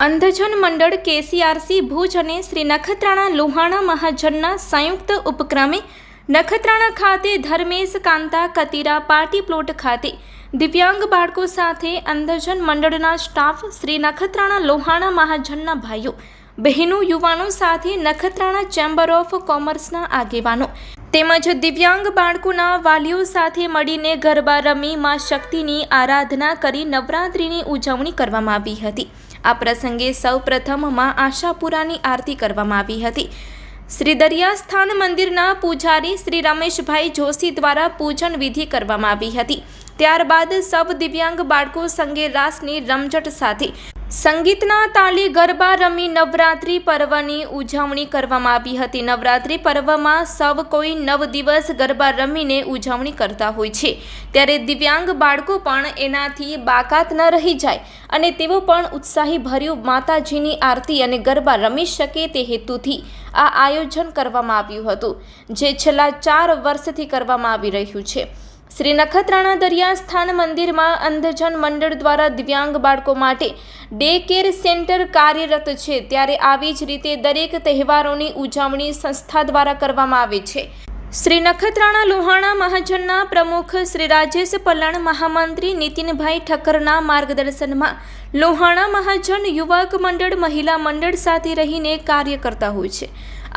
Andhjan Mandal KCRC Bhuj અને શ્રી નખત્રાણા લોહાણા મહાજનના સંયુક્ત ઉપક્રમે નખત્રાણા ખાતે ધર્મેશ કાંતા કતીરા પાર્ટી પ્લોટ ખાતે દિવ્યાંગ બાળકો સાથે અંધજન મંડળના સ્ટાફ શ્રી નખત્રાણા લોહાણા મહાજનના ભાઈઓ, બહેનો, યુવાનો સાથે નખત્રાણા ચેમ્બર ઓફ કોમર્સના આગેવાનો તેમજ દિવ્યાંગ બાળકોના વાલીઓ સાથે મળીને ગરબા રમી માં શક્તિની આરાધના કરી નવરાત્રિની ઉજવણી કરવામાં આવી હતી. આ પ્રસંગે સૌપ્રથમમાં આશાપુરાની આરતી કરવામાં આવી હતી. શ્રી દરિયાસ્થાન મંદિરના પૂજારી શ્રી રમેશભાઈ જોશી દ્વારા પૂજન વિધિ કરવામાં આવી હતી. ત્યારબાદ સૌ દિવ્યાંગ બાળકો સંગે રાસની રમઝટ સાથે સંગીતના તાલે ગરબા રમી નવરાત્રિ પર્વની ઉજવણી કરવામાં આવી હતી. નવરાત્રિ પર્વમાં સૌ કોઈ નવ દિવસ ગરબા રમીને ઉજવણી કરતા હોય છે. ત્યારે દિવ્યાંગ બાળકો પણ એનાથી બાકાત ન રહી જાય અને તેઓ પણ ઉત્સાહી ભર્યું માતાજીની આરતી અને ગરબા રમી શકે તે હેતુથી આ આયોજન કરવામાં આવ્યું હતું, જે છેલ્લા ચાર વર્ષથી કરવામાં આવી રહ્યું છે. શ્રી નખત્રાણા દરિયાસ્થાન મંદિરમાં અંધજન મંડળ દ્વારા દિવ્યાંગ બાળકો માટે ડે કેર સેન્ટર કાર્યરત છે. ત્યારે આવી જ રીતે દરેક તહેવારોની ઉજવણી સંસ્થા દ્વારા કરવામાં આવે છે. શ્રી નખત્રાણા લોહાણા મહાજનના પ્રમુખ શ્રી રાજેશ પલણ, મહામંત્રી નીતિનભાઈ ઠક્કરના માર્ગદર્શનમાં લોહાણા મહાજન યુવક મંડળ, મહિલા મંડળ સાથે રહીને કાર્ય કરતા હોય છે.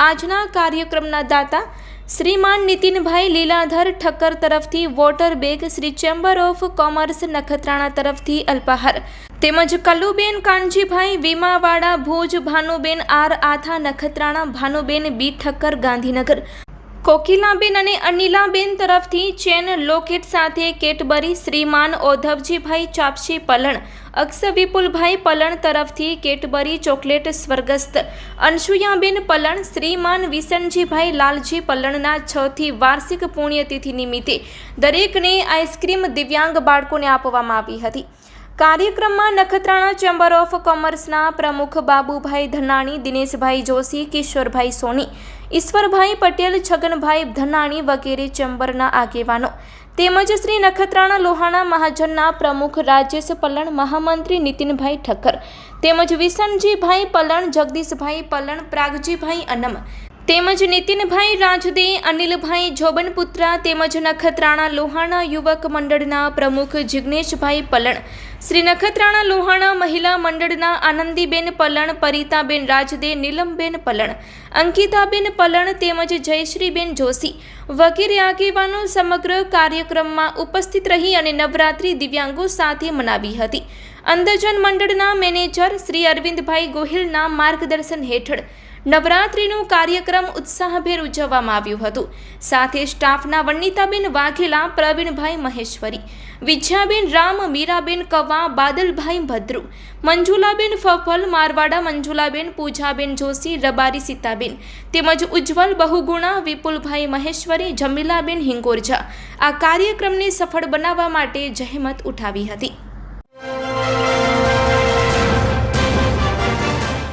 આજના કાર્યક્રમના દાતા શ્રીમાન નીતિનભાઈ લીલાધર ઠક્કર તરફથી water bag Shri chamber of commerce Nakhatrana તરફથી અલ્પાહાર. તેમજ કલ્લુબેન કાનજીભાઈ, વીમાવાડા ભુજ, ભાનુબેન આર આથા નખત્રાણા, ભાનુબેન બી ઠક્કર ગાંધીનગર. કોકિલાબેન અને અનિલાબેન તરફથી ચેન લોકેટ સાથે કેટબરી શ્રીમાન ઓધવજીભાઈ ચાપસી પલણ અક્ષ વિપુલભાઈ પલણ તરફથી કેટબરી ચોકલેટ સ્વર્ગસ્થ, અંશુયાબેન પલણ, શ્રીમાન વિસનજીભાઈ લાલજી પલણના છથી વાર્ષિક પુણ્યતિથિ નિમિત્તે દરેકને આઈસ્ક્રીમ દિવ્યાંગ બાળકોને આપવામાં આવી હતી. કાર્યક્રમમાં નખત્રાણા ચેમ્બર ઓફ કોમર્સના પ્રમુખ બાબુભાઈ ધનાણી, દિનેશભાઈ જોશી, કિશોરભાઈ સોની, ઈશ્વરભાઈ પટેલ, છગનભાઈ ધનાણી વગેરે ચેમ્બરના આગેવાનો. તેમજ શ્રી નખત્રાણા લોહાણા મહાજનના પ્રમુખ રાજેશ પલણ, મહામંત્રી નીતિનભાઈ ઠક્કર. તેમજ વિસનજીભાઈ પલણ, જગદીશભાઈ પલણ, પ્રાગજીભાઈ અનમ. તેમજ નીતિનભાઈ રાજદે, અનિલભાઈ જોબનપુત્રા તેમજ નખત્રાણા લોહાણા યુવક મંડળના પ્રમુખ જિગ્નેશભાઈ પલણ, શ્રી નખત્રાણા લોહાણા મહિલા મંડળના આનંદીબેન પલણ, પરિતાબેન રાજદે, નીલમબેન પલણ, અંકિતાબેન પલણ તેમજ જયશ્રીબેન જોશી વગેરે આગેવાનો સમગ્ર કાર્યક્રમમાં ઉપસ્થિત રહી અને નવરાત્રિ દિવ્યાંગો સાથે મનાવી હતી. અંધજન મંડળના મેનેજર શ્રી અરવિંદભાઈ ગોહિલના માર્ગદર્શન હેઠળ નવરાત્રિનું કાર્યક્રમ ઉત્સાહભેર ઉજવવામાં આવ્યું હતું. સાથે સ્ટાફના વનિતાબેન વાઘેલા, પ્રવીણભાઈ મહેશ્વરી વિજયાબેન રામ, મીરાબેન કવા, બાદલભાઈ ભદ્રુ, મંજુલાબેન ફફલ, મારવાડા મંજુલાબેન, પૂજાબેન જોશી, રબારી સીતાબેન તેમજ ઉજ્જવલ બહુગુણા, વિપુલભાઈ મહેશ્વરી, જમીલાબેન હિંગોરજા આ કાર્યક્રમને સફળ બનાવવા માટે જહેમત ઉઠાવી હતી.